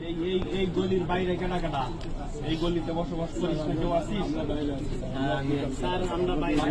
এই এই এই গলির বাইরে কেনা কেনা এই গলিতে বসবাস করিস না কেউ আসিস স্যার আমরা বাইরে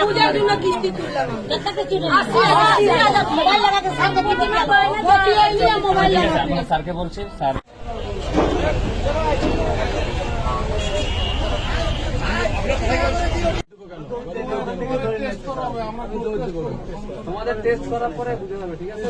পূজার জন্য কিস্তি স্যারকে বলছি স্যার। তোমাদের টেস্ট করার পরে বুঝে যাবে ঠিক আছে?